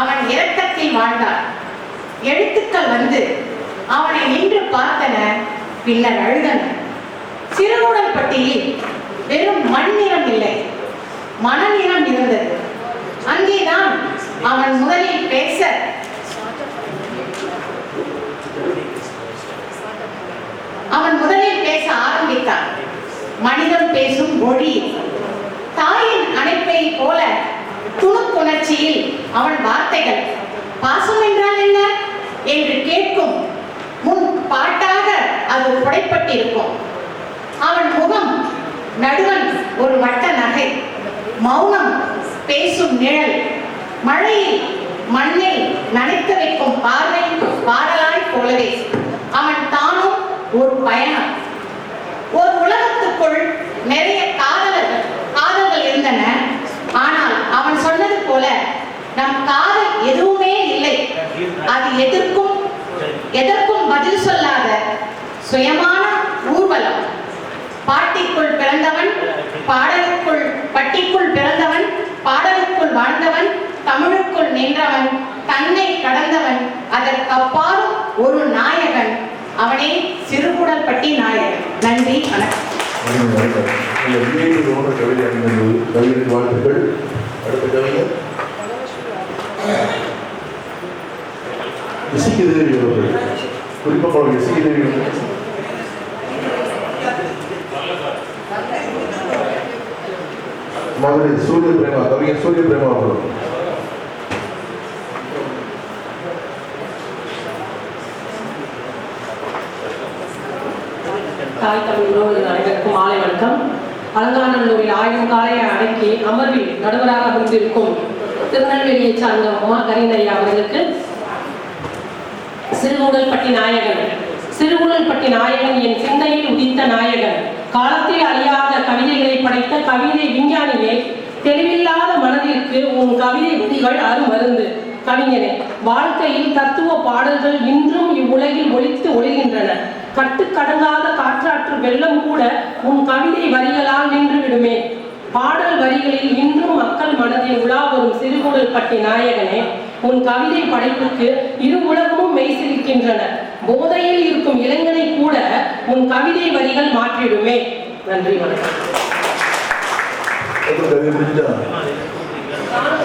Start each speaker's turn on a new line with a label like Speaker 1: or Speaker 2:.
Speaker 1: அவன் இரக்கத்தில் வாழ்ந்தான். எழுத்துக்கள் வந்து அவனை நின்று பார்த்தன பின்னர் அழுதன. சிறுகுடல்பட்டியில் வெறும் மண் நிறம் இல்லை மனநிறம் இருந்தது. அங்கேதான் அவன் முதலில் பேச அவன் முதலில் பேச ஆரம்பித்தான். மனிதன் பேசும் மொழி. அவன் வார்த்தைகள். பாசம் என்றால் என்ன? என்று கேட்கும் முன் பாட்டாக அது புடைப்பட்டிருக்கும். அவன் முகம் நடுவன் ஒரு வட்ட நகை. மௌனம் பேசும் நிழல். மழையில் மண்ணில் நனைத்து வைக்கும் பார்வை பாடலாய் போலவே. நம் காதல் எதுவுமே இல்லை. அது எதற்கும் எதற்கும் பதில் சொல்லாத சுயமான ஊர்வலம். பாட்டிக்குள் பிறந்தவன் பாடலுக்குள் பட்டிக்குள் பிறந்தவன் பாடலுக்குள் வாழ்ந்தவன் தமிழுக்குள் நின்றவன் தன்னை கடந்தவன் அதற்கப்பால் ஒரு நாயகன் அவனே சிறுகுடல் பட்டி நாயகன். நன்றி வணக்கம்.
Speaker 2: இந்த போன்ற கவிதை வாழ்த்துக்கள். அடுத்த கவிஞர் இசைக்குதேவி அவர்கள் குறிப்பாக அவர்கள் இசைக்குதேவி அவர்கள். மதுரை சூரிய பிரேமா கவிஞர் சூரிய பிரேமா அவர்கள்
Speaker 3: தாய் தமிழ் உறவுகள் அனைவருக்கும் மாலை வணக்கம் அலங்காநல்லூரில் ஆயிரம் காலையை அடக்கி அமர்வில் நடுவராக அமர்ந்திருக்கும் திருநெல்வேலியை சார்ந்த உமா கரீனையா அவர்களுக்கு சிறுகுடல்பட்டி நாயகன். சிறுகுடல்பட்டி நாயகன் என் சிந்தையில் உதித்த நாயகன். காலத்தில் அழியாத கவிதைகளை படைத்த கவிதை விஞ்ஞானியே தெளிவில்லாத மனதிற்கு உன் கவிதை விதிகள் அருமருந்து கவிஞனே வாழ்க்கையில் தத்துவ பாடல்கள் இன்றும் இவ்வுலகில் ஒழித்து ஒளிகின்றன கட்டுக்கடங்காத காற்றாற்று வெள்ளம் கூட உன் கவிதை வரிகளால் நின்று விடுமே பாடல் வரிகளில் இன்றும் மக்கள் மனதில் உலா பட்டி நாயகனே உன் கவிதை படைப்புக்கு இரு உலகமும் மெய்சிலிக்கின்றன போதையில் இருக்கும் இளைஞனை கூட உன் கவிதை வரிகள் மாற்றிடுமே. நன்றி வணக்கம்.